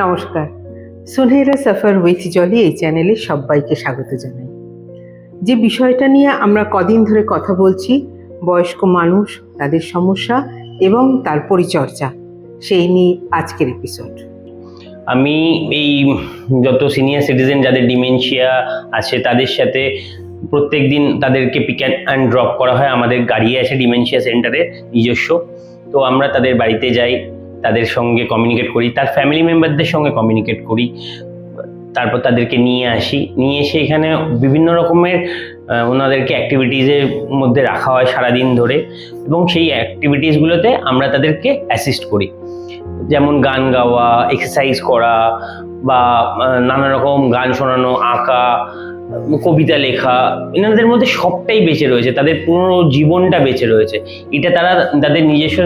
নমস্কার। সুনহেরা suffer with Jolly এই চ্যানেলে সবাইকে স্বাগত জানাই। যে বিষয়টা নিয়ে আমরা কদিন ধরে কথা বলছি, বয়স্ক মানুষ, তাদের সমস্যা এবং তার পরিচর্যা, সেই নিয়ে আজকের এপিসোড আমি এই যত সিনিয়র সিটিজেন যাদের ডিমেনশিয়া আছে, তাদের সাথে প্রত্যেক দিন তাদেরকে পিক অ্যান্ড ড্রপ করা হয়। আমাদের গাড়ি আছে ডিমেনশিয়া সেন্টারে নিজস্ব। তো আমরা তাদের বাড়িতে যাই। তাদের সঙ্গে কমিউনিকেট করি, তার ফ্যামিলি মেম্বারদের সঙ্গে কমিউনিকেট করি, তারপর তাদেরকে নিয়ে আসি, নিয়ে এসে এখানে বিভিন্ন রকমের ওনাদেরকে অ্যাক্টিভিটিসের মধ্যে রাখা হয় সারাদিন ধরে এবং সেই অ্যাক্টিভিটিসগুলোতে আমরা তাদেরকে অ্যাসিস্ট করি। যেমন গান গাওয়া এক্সারসাইজ করা বা নানা রকম গান শোনানো, আঁকা কবিতা লেখা, এনাদের মধ্যে সবটাই বেঁচে রয়েছে, তাদের পুরো জীবনটা বেঁচে রয়েছে। এটা তারা, তাদের নিজস্ব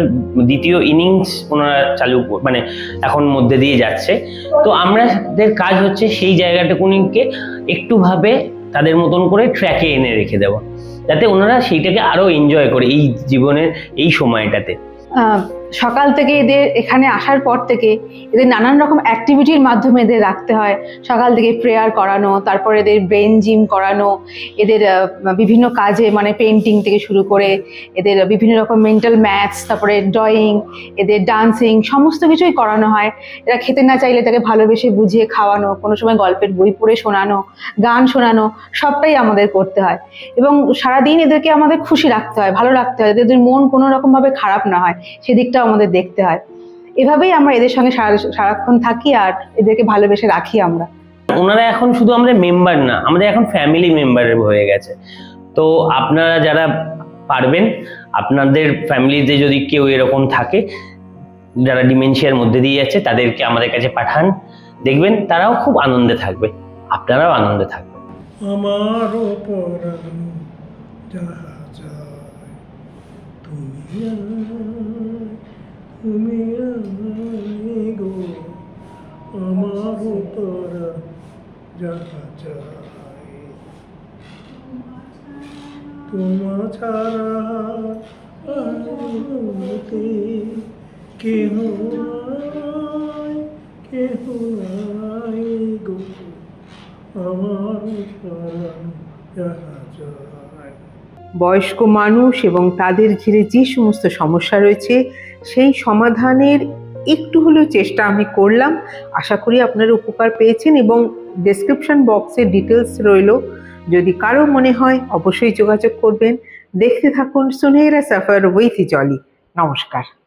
দ্বিতীয় ইনিংস ওনারা চালু মানে এখন মধ্যে দিয়ে যাচ্ছে। তো আমাদের কাজ হচ্ছে সেই জায়গাটুকুনিকে একটু ভাবে তাদের মতন করে ট্র্যাকে এনে রেখে দেওয়া। যাতে ওনারা সেইটাকে আরও এনজয় করে এই জীবনের, এই সময়টাতে। সকাল থেকে এদের এখানে আসার পর থেকে এদের নানান রকম অ্যাক্টিভিটির মাধ্যমে এদের রাখতে হয়। সকাল থেকে প্রেয়ার করানো, তারপর এদের ব্রেন জিম করানো, এদের বিভিন্ন কাজে মানে পেন্টিং থেকে শুরু করে, এদের বিভিন্ন রকম মেন্টাল ম্যাথস তারপরে ড্রয়িং এদের ডান্সিং সমস্ত কিছুই করানো হয়। এরা খেতে না চাইলে তাকে ভালোবেসে বুঝিয়ে খাওয়ানো, কোনো সময় গল্পের বই পড়ে শোনানো, গান শোনানো, সবটাই আমাদের করতে হয়। এবং সারাদিন এদেরকে আমাদের খুশি রাখতে হয়, ভালো রাখতে হয়। এদের মন কোনো রকমভাবে খারাপ না হয়। সেদিকটাও আমাদের দেখতে হয়। এভাবেই আমরা এদের সঙ্গে সারা সারাক্ষণ থাকি আর এদেরকে ভালোবেসে রাখি আমরা। ওনারা এখন শুধু আমাদের মেম্বার না আমাদের এখন ফ্যামিলি মেম্বার হয়ে গেছে। তো আপনারা যারা পারবেন আপনাদের ফ্যামিলিতে যদি কেউ এরকম থাকে যারা ডিমেনশিয়ার মধ্যে দিয়ে যাচ্ছে তাদেরকে আমাদের কাছে পাঠান। দেখবেন তারাও খুব আনন্দে থাকবে আপনারাও আনন্দে থাকবেন। যাহা যায় তুমি তুমি গো আমারও পরাণ যাহা যায় তোমা ছাড়া কেহ কেহ গো, আমার প্রাণ যাহা যায় বয়স্ক মানুষ এবং তাদের ঘিরে যে সমস্ত সমস্যা রয়েছে, সেই সমাধানের একটু হলেও চেষ্টা আমি করলাম। আশা করি আপনারা উপকার পেয়েছেন এবং ডেসক্রিপশন বক্সে ডিটেলস রইল। যদি কারও মনে হয়, অবশ্যই যোগাযোগ করবেন। দেখতে থাকুন সুনেহরা সাফার উইথ জলি। নমস্কার।